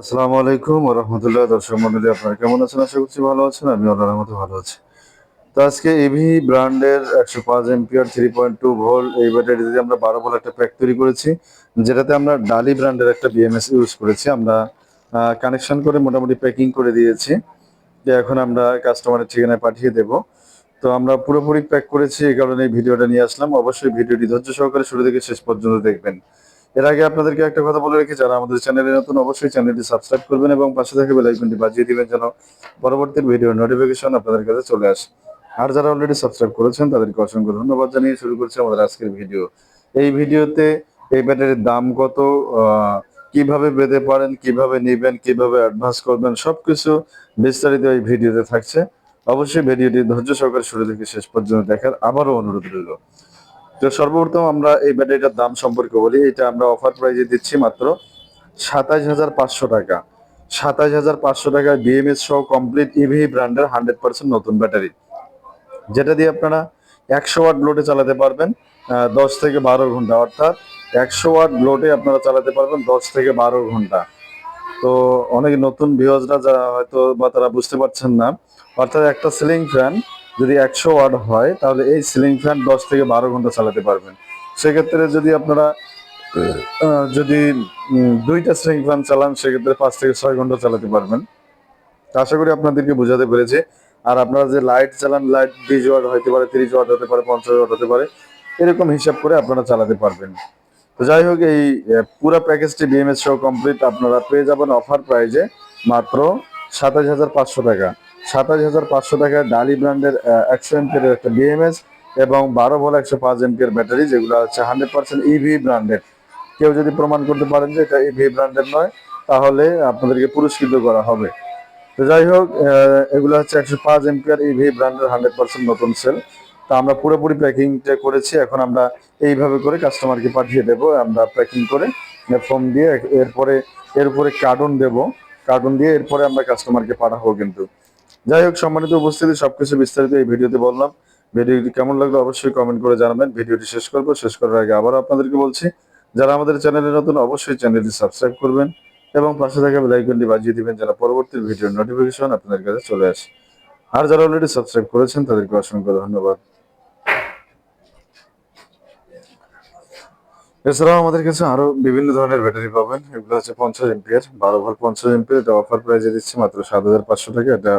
আসসালামু আলাইকুম রহমতুল্লাহ দর্শক মন্ডলী, আপনারা কেমন আছেন? আশা করছি ভালো আছেন। আমি আল্লাহর রহমতে ভালো আছি। তো আজকে এভি ব্র্যান্ডের একশো পাঁচ ampere three point two volt এই ব্যাটারি দিয়ে আমরা বারো ভোল্ট একটা প্যাক তৈরি করেছি, যেটাতে আমরা ডালি ব্র্যান্ডের একটা বিএমএস ইউজ করেছি, আমরা কানেকশন করে মোটামুটি প্যাকিং করে দিয়েছি। এখন আমরা কাস্টমারের ঠিকানায় পাঠিয়ে দেব। তো আমরা পুরোপুরি প্যাক করেছি, এই কারণে ভিডিওটা নিয়ে আসলাম। অবশ্যই ভিডিওটি ধৈর্য সহকারে শুরু থেকে শেষ পর্যন্ত দেখবেন। এর আগে আপনাদেরকে একটা কথা বলে রেখে যারা আমাদের চ্যানেলে নতুন, অবশ্যই চ্যানেলটি সাবস্ক্রাইব করবেন এবং পাশে থাকা বেল আইকনটি বাজিয়ে দিবেন যেন পরবর্তী ভিডিওর নোটিফিকেশন আপনাদের কাছে চলে আসে। আর যারা অলরেডি সাবস্ক্রাইব করেছেন, তাদেরকে অসংখ্য ধন্যবাদ জানিয়ে শুরু করছি আমাদের আজকের ভিডিও। এই ভিডিওতে এই ব্যাটারির দাম কত কীভাবে পেতে পারেন, কীভাবে নেবেন, কীভাবে অ্যাডভান্স করবেন, সবকিছু বিস্তারিত এই ভিডিওতে থাকছে। অবশ্যই ভিডিওটি ধৈর্য সহকারে শুরু থেকে শেষ পর্যন্ত দেখার আবারও অনুরোধ রইল। তো সর্বপ্রথম আমরা এই ব্যাটারিটার দাম সম্পর্কে বলি। এটা আমরা অফার প্রাইজে দিচ্ছি মাত্র সাতাশ হাজার পাঁচশো টাকা। সাতাশ হাজার পাঁচশো টাকায় বিএমএস সহ কমপ্লিট ইভি ব্র্যান্ডের হান্ড্রেড পার্সেন্ট নতুন ব্যাটারি। যেটা দিয়ে আপনারা একশো ওয়াট লোডে চালাতে পারবেন দশ থেকে বারো ঘণ্টা, অর্থাৎ একশো ওয়াট লোডে আপনারা চালাতে পারবেন দশ থেকে বারো ঘণ্টা। তো অনেক নতুন ভিউয়ার্সরা যারা হয়তো বা তারা বুঝতে পারছেন না, অর্থাৎ একটা সিলিং ফ্যান যদি একশো ওয়াট হয়, তাহলে এই সিলিং ফ্যান দশ থেকে বারো ঘণ্টা চালাতে পারবেন। সেক্ষেত্রে যদি আপনারা যদি দুইটা সিলিং ফ্যান চালান, সেক্ষেত্রে পাঁচ থেকে ছয় ঘণ্টা চালাতে পারবেন। আশা করি আপনাদেরকে বোঝাতে পেরেছি। আর আপনারা যে লাইট চালান লাইট বিশ ওয়াট হতে পারে, তিরিশ ওয়াট হতে পারে, পঞ্চাশ ওয়াট হতে পারে, এরকম হিসাব করে আপনারা চালাতে পারবেন। তো যাই হোক, এই পুরো প্যাকেজটি বিএমএস সহ কমপ্লিট আপনারা পেয়ে যাবেন অফার প্রাইজে মাত্র সাতাশ হাজার পাঁচশো টাকা। সাতাশ হাজার পাঁচশো টাকায় ডালি ব্র্যান্ডের একশো এমপির একটা বিএমএস এবং বারো ভোল একশো পাঁচ এমপির ব্যাটারি, যেগুলো হচ্ছে হান্ড্রেড পার্সেন্ট ইভি ব্র্যান্ডেড। কেউ যদি প্রমাণ করতে পারেন যে এটা ইভি ব্র্যান্ডের নয়, তাহলে আপনাদেরকে পুরস্কৃত করা হবে। তো যাই হোক এগুলো হচ্ছে একশো পাঁচ এমপিআর ইভি ব্র্যান্ডের হান্ড্রেড পার্সেন্ট নতুন সেল। তা আমরা পুরোপুরি প্যাকিংটা করেছি, এখন আমরা এইভাবে করে কাস্টমারকে পাঠিয়ে দেব। আমরা প্যাকিং করে ফোন দিয়ে, এরপরে, এর উপরে কার্টুন দেব। কার্টুন দিয়ে এরপরে আমরা কাস্টমারকে পাঠাবো কিন্তু। যাই হোক, সম্মানিত উপস্থিতি, সবকিছু বিস্তারিত এই ভিডিওতে বললাম। ভিডিওটি কেমন লাগল অবশ্যই কমেন্ট করে জানাবেন। ভিডিওটি শেষ করব। শেষ করার আগে আবার আপনাদেরকে বলছি, যারা আমাদের চ্যানেলে নতুন, অবশ্যই চ্যানেলটি সাবস্ক্রাইব করবেন এবং পাশে থাকা বেল আইকনটি বাজিয়ে দিবেন যেন পরবর্তী ভিডিওর নোটিফিকেশন আপনাদের কাছে চলে আসে। আর যারা অলরেডি সাবস্ক্রাইব করেছেন, তাদেরকে অসংখ্য ধন্যবাদ। এছাড়াও আমাদের কাছে আরও বিভিন্ন ধরনের ব্যাটারি পাবেন। এগুলো হচ্ছে পঞ্চাশ এমপিয়ার বারো ভোল্ট পঞ্চাশ এমপিয়ার এটা অফার প্রাইসে দিচ্ছি মাত্র সাত হাজার পাঁচশো টাকা। এটা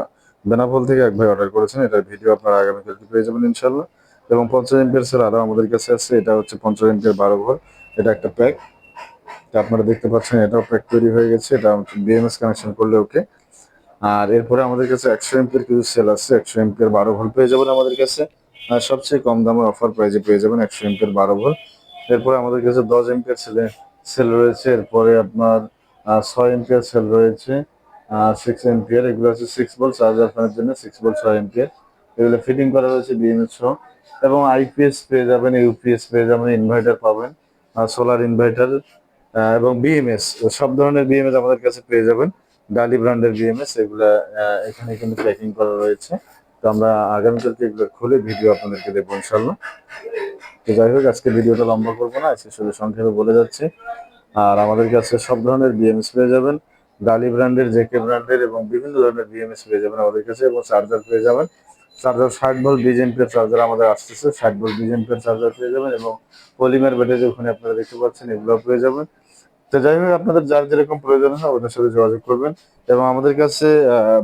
বেনাফল থেকে এক ভাই অর্ডার করেছেন, এটার ভিডিও আপনারা আগামীকালকে পেয়ে যাবেন ইনশাল্লাহ এবং পঞ্চাশ এমপিয়ার স্যার আরও আমাদের কাছে আছে, এটা হচ্ছে পঞ্চাশ এমপিয়ার বারো ভোল্ট এটা একটা প্যাক আপনারা দেখতে পাচ্ছেন, এটাও প্যাক তৈরি হয়ে গেছে, এটা বিএমএস কানেকশন করলে ওকে আর এরপরে আমাদের কাছে একশো এমপির কিছু সেল আছে, একশো এমপির বারো ভোল্ট পেয়ে যাবেন আমাদের কাছে। আর সবচেয়ে কম দামের অফার প্রাইজে পেয়ে যাবেন একশো এমপির বারো ভোল্ট এরপরে আমাদের কাছে দশ এমপিয়ার সেলে সেল রয়েছে, এরপরে আপনার ছয় এমপিয়ার সেল রয়েছে। সিক্স এমপিয়ার এগুলো হচ্ছে সিক্স বল চার্জার ফ্যানের জন্য সিক্স বল ছয় এমপিয়ার এগুলো ফিটিং করা রয়েছে বিএমএস সহ। এবং আইপিএস পেয়ে যাবেন ইউপিএস পেয়ে যাবেন ইনভার্টার পাবেন সোলার ইনভার্টার এবং বিএমএস সব ধরনের বিএমএস আমাদের কাছে পেয়ে যাবেন। ডালি ব্র্যান্ডের বিএমএস এগুলা এখানে কিন্তু প্যাকিং করা রয়েছে। তো আমরা আগামীকালকে এগুলো খুলে ভিডিও আপনাদেরকে দেবো ইনশাল্লাহ তো যাই হোক, আজকে ভিডিওটা লম্বা করব না, আজকে শুধু সংক্ষেপে বলে যাচ্ছি। আর আমাদের কাছে সব ধরনের বিএমএস পেয়ে যাবেন। ডালি ব্র্যান্ডের জেকে ব্র্যান্ডের এবং বিভিন্ন ধরনের বিএমএস পেয়ে যাবেন আমাদের কাছে এবং চার্জার পেয়ে যাবেন। চার্জার ষাট বল বিজ এমপিয়ার চার্জার আমাদের আসতেছে, ষাট বল বিজ চার্জার পেয়ে যাবেন এবং পলিমার ব্যাটারি ওখানে আপনারা দেখতে পাচ্ছেন এগুলো পেয়ে যাবেন। তো যাই হোক, আপনাদের যার যেরকম প্রয়োজন হয় ওদের সাথে যোগাযোগ করবেন এবং আমাদের কাছে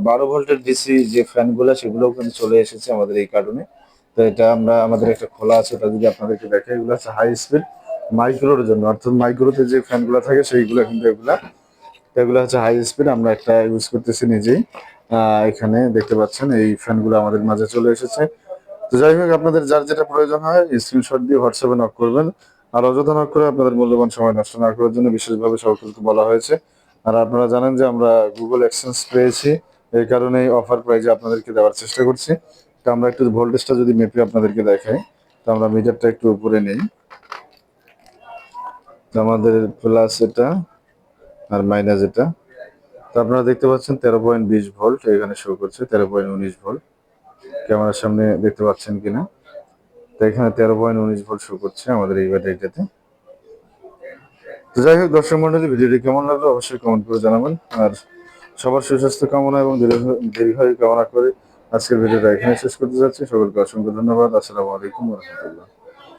বারো ভোল্টের ডিসি যে ফ্যানগুলো সেগুলোও কিন্তু চলে এসেছে আমাদের এই কার্টুনে। তো এটা আমরা, আমাদের একটা খোলা আছে, ওটা যদি আপনাদেরকে দেখে এগুলো হচ্ছে হাই স্পিড মাইক্রোর জন্য। অর্থাৎ মাইক্রোতে যে ফ্যানগুলো থাকে, সেইগুলো কিন্তু এগুলা এগুলো হচ্ছে হাই স্পিড আমরা একটা ইউজ করতেছি নিজেই। এখানে দেখতে পাচ্ছেন, এই ফ্যানগুলো আমাদের মাঝে চলে এসেছে। তো যাই হোক, আপনাদের যার যেটা প্রয়োজন হয় স্ক্রিনশট দিয়ে হোয়াটসঅ্যাপে নক করবেন। আর অযথা নক করে আপনাদের মূল্যবান সময় নষ্ট না করার জন্য বিশেষভাবে সকলকে বলা হয়েছে। আর আপনারা জানেন যে আমরা গুগল এক্সচেঞ্জ পেয়েছি, এই কারণে অফার প্রাইজে আপনাদেরকে দেওয়ার চেষ্টা করছি। তো আমরা একটু ভোল্টেজটা যদি মেপে আপনাদেরকে দেখাই, তো আমরা মিটারটা একটু উপরে নেই। আমাদের প্লাস এটা আর মাইনাস এটা তো আপনারা দেখতে পাচ্ছেন তেরো পয়েন্ট বিশ ভোল্ট এখানে শো করছে, তেরো পয়েন্ট উনিশ ভোল্ট। ক্যামেরার সামনে দেখতে পাচ্ছেন কিনা? তো এখানে তেরো পয়েন্ট উনিশ ভোল্ট শো করছে আমাদের এই ব্যাটারিটাতে। তো যাই হোক, দর্শক মন্ডলী, ভিডিওটি কেমন লাগল অবশ্যই কমেন্ট করে জানাবেন। আর সবার সুস্বাস্থ্য কামনা এবং দীর্ঘ- দীর্ঘায়ু কামনা করে আজকের ভিডিওটা এখানে শেষ করতে যাচ্ছি। সকলকে অসংখ্য ধন্যবাদ। আসসালামু আলাইকুম রহমতুল্লাহ।